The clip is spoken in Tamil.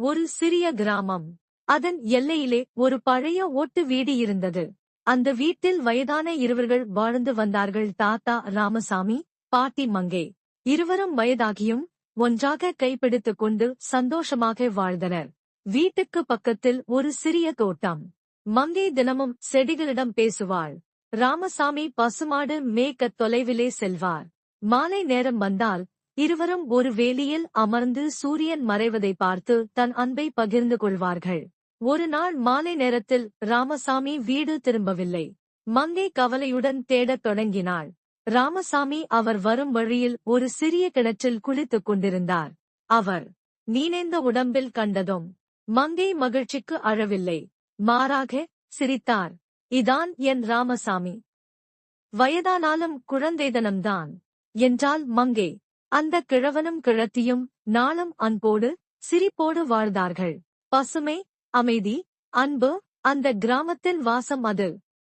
ஒரு சிறிய கிராமம். அதன் எல்லையிலே ஒரு பழைய ஓட்டு வீடு இருந்தது. அந்த வீட்டில் வயதான இருவர்கள் வாழ்ந்து வந்தார்கள் தாத்தா ராமசாமி பாட்டி மங்கை. இருவரும் வயதாகியும் ஒன்றாக கைப்பிடித்துக் கொண்டு சந்தோஷமாக வாழ்ந்தனர். வீட்டுக்கு பக்கத்தில் ஒரு சிறிய தோட்டம். மங்கை தினமும் செடிகளிடம் பேசுவாள். ராமசாமி பசுமாடு மேய்க்க தொலைவிலே செல்வார். மாலை நேரம் வந்தால் இருவரும் ஒரு வேலியில் அமர்ந்து சூரியன் மறைவதை பார்த்து தன் அன்பை பகிர்ந்து கொள்வார்கள். ஒரு நாள் மாலை நேரத்தில் ராமசாமி வீடு திரும்பவில்லை. மங்கை கவலையுடன் தேடத் தொடங்கினாள். ராமசாமி அவர் வரும் வழியில் ஒரு சிறிய கிணற்றில் குளித்துக் கொண்டிருந்தார். அவர் நீனைந்த உடம்பில் கண்டதும் மங்கை மகிழ்ச்சிக்கு அழவில்லை. மாறாக சிரித்தார். இதான் என் ராமசாமி. வயதானாலும் குழந்தைதனம்தான். என்றால் மங்கை. அந்த கிழவனும் கிழத்தியும் நாளும் அன்போடு சிரிப்போடு வாழ்ந்தார்கள். பசுமை அமைதி அன்பு அந்த கிராமத்தின் வாசம் அது.